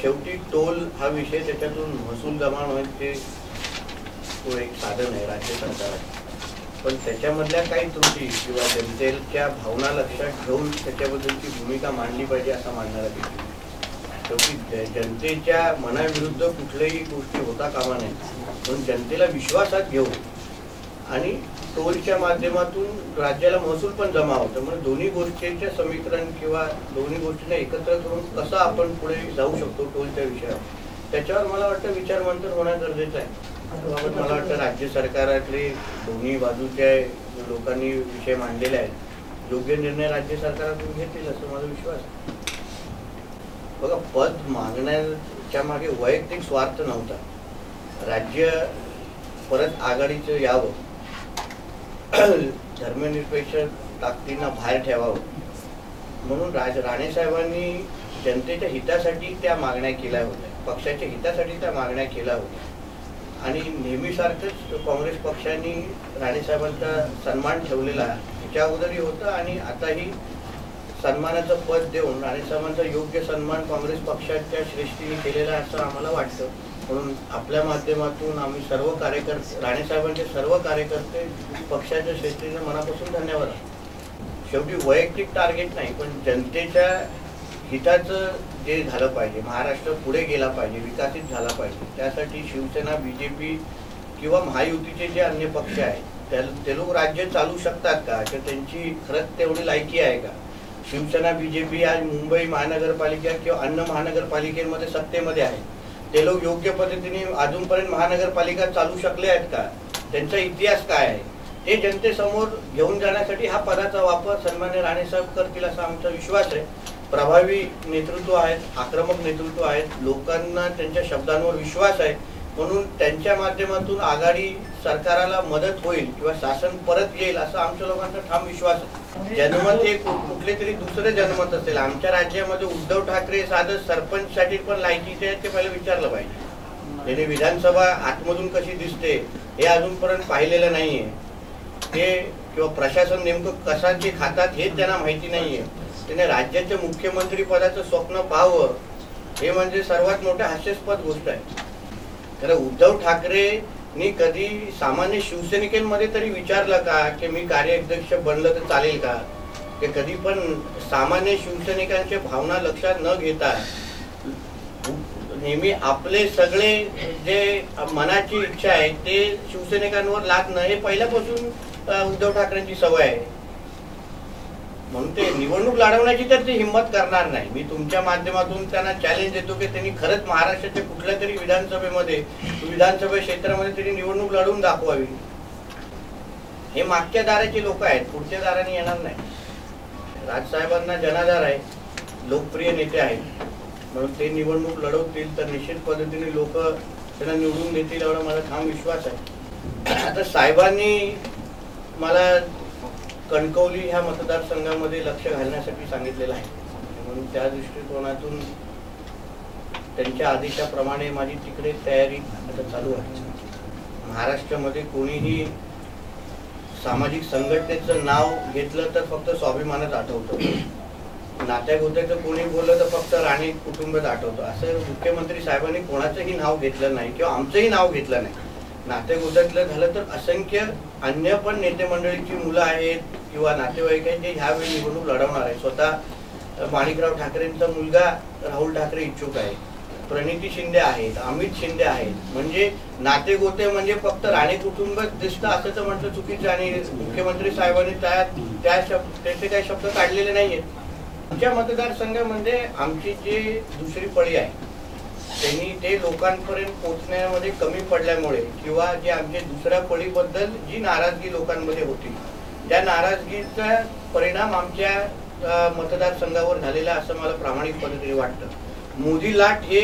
शेवटी टोल हा विषय त्याच्यातून महसूल जमा व्हायचे तो एक साधन आहे राज्य सरकार. पण त्याच्यामधल्या काही त्रुटी किंवा जनतेच्या भावना लक्षात घेऊन त्याच्याबद्दलची भूमिका मांडली पाहिजे असा मांडणारा व्यक्ती. शेवटी जनतेच्या मनाविरुद्ध कुठल्याही गोष्टी होता कामा नये. म्हणून जनतेला विश्वासात घेऊन आणि टोलच्या माध्यमातून राज्याला महसूल पण जमा होतं. म्हणजे दोन्ही गोष्टींचे समीकरण किंवा दोन्ही गोष्टींना एकत्र करून कसं आपण पुढे जाऊ शकतो टोलच्या विषयावर? त्याच्यावर मला वाटतं विचारमंथन होणं गरजेचं आहे. त्याबाबत मला वाटतं राज्य सरकारातले दोन्ही बाजूच्या लोकांनी विषय मांडलेले आहेत. योग्य निर्णय राज्य सरकारातून घेतील असं माझा विश्वास आहे. बघा पद मागण्याच्या मागे वैयक्तिक स्वार्थ नव्हता. राज्य परत आघाडीचं यावं. धर्मनिरपेक्ष ताकदींना बाहेर ठेवावं. म्हणून राज राणे साहेबांनी जनतेच्या हितासाठी त्या मागण्या केल्या होत्या. पक्षाच्या हितासाठी त्या मागण्या केल्या होत्या. आणि नेहमीसारखंच काँग्रेस पक्षाने राणेसाहेबांचा सन्मान ठेवलेला त्याच्या अगोदरही होतं आणि आताही सन्मानाचं पद देऊन राणेसाहेबांचा योग्य सन्मान काँग्रेस पक्षाच्या श्रेष्ठीने केलेला असं आम्हाला वाटतं. म्हणून आपल्या माध्यमातून आम्ही सर्व कार्यकर्ते राणेसाहेबांचे सर्व कार्यकर्ते पक्षाच्या श्रेष्ठीने मनापासून धन्यवाद शेवटी वैयक्तिक टार्गेट नाही पण जनतेच्या हिताचं जे झालं पाहिजे महाराष्ट्र पुढे गेला पाहिजे विकसित झाला पाहिजे त्यासाठी शिवसेना बीजेपी किंवा महायुतीचे जे अन्य पक्ष आहेत त्या ते लोक राज्य चालू शकतात का? किंवा त्यांची खरंच तेवढी लायकी आहे का? शिवसेना बीजेपी आज मुंबई महानगरपालिका किंवा अन्य महानगरपालिकेमध्ये सत्तेमध्ये आहे. ते लोक योग्य पद्धतीने अजूनपर्यंत महानगरपालिका चालू शकले आहेत का? त्यांचा इतिहास काय आहे? ते जनतेसमोर घेऊन जाण्यासाठी हा पदाचा वापर सन्मान्य राणेसाहेब करतील असा आमचा विश्वास आहे. प्रभावी नेतृत्व आहेत आक्रमक नेतृत्व आहेत. लोकांना त्यांच्या शब्दांवर विश्वास आहे. म्हणून त्यांच्या माध्यमातून आघाडी सरकाराला मदत होईल किंवा शासन परत येईल असा आमच्या लोकांचा ठाम विश्वास आहे. जनमत हे कुठले तरी दुसरे जनमत असेल. आमच्या राज्यामध्ये उद्धव ठाकरे साधं सरपंचसाठी पण लायकीचे आहेत ते पहिले विचारलं पाहिजे. त्याने विधानसभा आतमधून कशी दिसते हे अजूनपर्यंत पाहिलेलं नाहीये. ते किंवा प्रशासन नेमकं कशाचे खातात हेच त्यांना माहिती नाहीये. त्याने राज्याच्या मुख्यमंत्री पदाचं स्वप्न पाहावं हे म्हणजे सर्वात मोठं हास्यास्पद गोष्ट आहे. तर उद्धव ठाकरेंनी कधी सामान्य शिवसैनिकांमध्ये तरी विचारलं का की मी कार्याध्यक्ष बनलं तर चालेल का? ते कधी पण सामान्य शिवसैनिकांच्या भावना लक्षात न घेता नेहमी आपले सगळे जे मनाची इच्छा आहे ते शिवसैनिकांवर लादणं हे पहिल्यापासून उद्धव ठाकरेंची सवय आहे. म्हणून ते निवडणूक लढवण्याची तर ते हिंमत करणार नाही. मी तुमच्या माध्यमातून त्यांना चॅलेंज देतो की त्यांनी खरंच महाराष्ट्राच्या कुठल्या तरी विधानसभेमध्ये विधानसभा क्षेत्रामध्ये त्यांनी निवडणूक लढवून दाखवावी. हे मागच्या दाराचे लोक आहेत पुढच्या दाराने येणार नाही. राजसाहेबांना जनाधार आहे लोकप्रिय नेते आहेत. म्हणून ते निवडणूक लढवतील तर निश्चित पद्धतीने लोक त्यांना निवडून देतील एवढा मला ठाम विश्वास आहे. आता साहेबांनी मला कणकवली ह्या मतदारसंघामध्ये लक्ष घालण्यासाठी सांगितलेलं आहे. म्हणून त्या दृष्टिकोनातून त्यांच्या आदेशाप्रमाणे माझी तिकडे तयारी आता चालू आहे. महाराष्ट्रामध्ये कोणीही सामाजिक संघटनेचं नाव घेतलं तर फक्त स्वाभिमानच आठवतं. नात्या गोत्याचं कोणी बोललं तर फक्त राणे कुटुंबच आठवतं. असं मुख्यमंत्री साहेबांनी कोणाचंही नाव घेतलं नाही किंवा आमचंही नाव घेतलं नाही. नातेगोत्यातलं झालं तर असंख्य अन्य पण नेते मंडळीची मुलं आहेत किंवा नातेवाईकांचे ह्यावेळी निवडणूक लढवणार आहे. स्वतः माणिकराव ठाकरेंचा मुलगा राहुल ठाकरे इच्छुक आहे. प्रणिती शिंदे आहेत अमित शिंदे आहेत. म्हणजे नाते गोते म्हणजे फक्त राणे कुटुंब दिसतं असं तर म्हटलं चुकीचं आणि मुख्यमंत्री साहेबांनी त्या त्या शब्द त्याचे काही शब्द काढलेले नाहीयेत. आमच्या मतदारसंघामध्ये आमची जी दुसरी पळी आहे त्यांनी ते लोकांपर्यंत पोहोचण्यामध्ये कमी पडल्यामुळे किंवा जे आमच्या दुसऱ्या पळीबद्दल जी नाराजगी लोकांमध्ये होती त्या नाराजगीचा परिणाम आमच्या मतदारसंघावर झालेला असं मला प्रामाणिक पद्धतीने वाटतं. मोदी लाट हे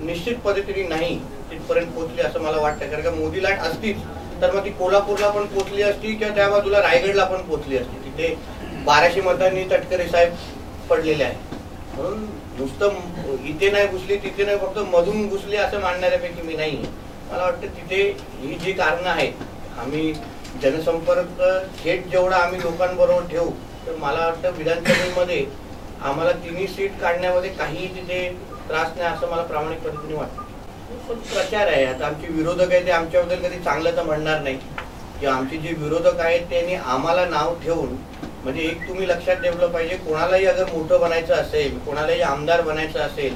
निश्चित पद्धतीने नाही तिथपर्यंत पोहोचली असं मला वाटतं. कारण का मोदी लाट असतीच तर मग ती कोल्हापूरला पण पोहोचली असती किंवा त्या बाजूला रायगडला पण पोहोचली असती. तिथे बाराशे मतांनी तटकरे साहेब पडलेले आहेत. म्हणून नुसतं इथे नाही घुसली तिथे नाही फक्त मधून घुसली असं मानणाऱ्यापैकी मी नाही मला वाटतं तिथे ही जी कारणं आहेत आम्ही जनसंपर्क थेट जेवढा आम्ही लोकांबरोबर ठेवू तर मला वाटतं विधानसभेमध्ये आम्हाला तिन्ही सीट काढण्यामध्ये काहीही तिथे त्रास नाही असं मला प्रामाणिक पद्धतीने वाटतं. पण प्रचार आहे. आता आमचे विरोधक आहे ते आमच्याबद्दल कधी चांगलं तर म्हणणार नाही. की आमचे जे विरोधक आहेत त्यांनी आम्हाला नाव ठेवून म्हणजे एक तुम्ही लक्षात ठेवलं पाहिजे कोणालाही अगर मोठं बनायचं असेल कोणालाही आमदार बनायचं असेल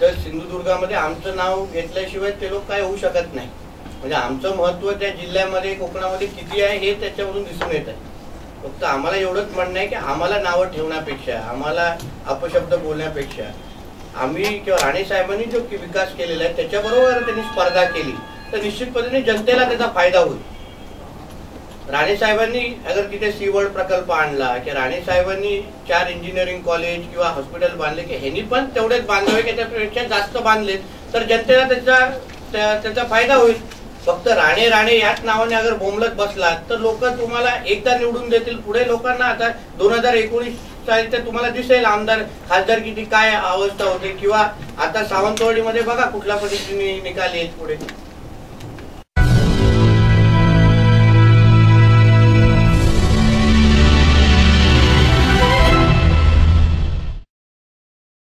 तर सिंधुदुर्गामध्ये आमचं नाव घेतल्याशिवाय ते लोक काय होऊ शकत नाही. म्हणजे आमचं महत्त्व त्या जिल्ह्यामध्ये कोकणामध्ये किती आहे हे त्याच्यामधून दिसून येत आहे. फक्त आम्हाला एवढंच म्हणणं आहे की आम्हाला नावं ठेवण्यापेक्षा आम्हाला अपशब्द बोलण्यापेक्षा आम्ही किंवा राणे साहेबांनी जो विकास केलेला आहे त्याच्याबरोबर त्यांनी स्पर्धा केली तर निश्चितपणे जनतेला त्याचा फायदा होईल. राणे साहेबांनी अगर तिथे सीवर्ड प्रकल्प आणला की राणे साहेबांनी चार इंजिनिअरिंग कॉलेज किंवा हॉस्पिटल बांधले की ह्यांनी पण तेवढेच बांधावे की त्यापेक्षा जास्त बांधले तर जनतेला त्याचा त्याचा फायदा होईल. फक्त राणे राणे याच नावाने अगर बोंबलत बसलात तर लोक तुम्हाला एकदा निवडून देतील. पुढे लोकांना आता दोन हजार एकोणीस साली तर तुम्हाला दिसेल आमदार खासदार किती काय अवस्था होते किंवा आता सावंतवाडीमध्ये बघा कुठल्या पद्धतीने निकाल येत पुढे.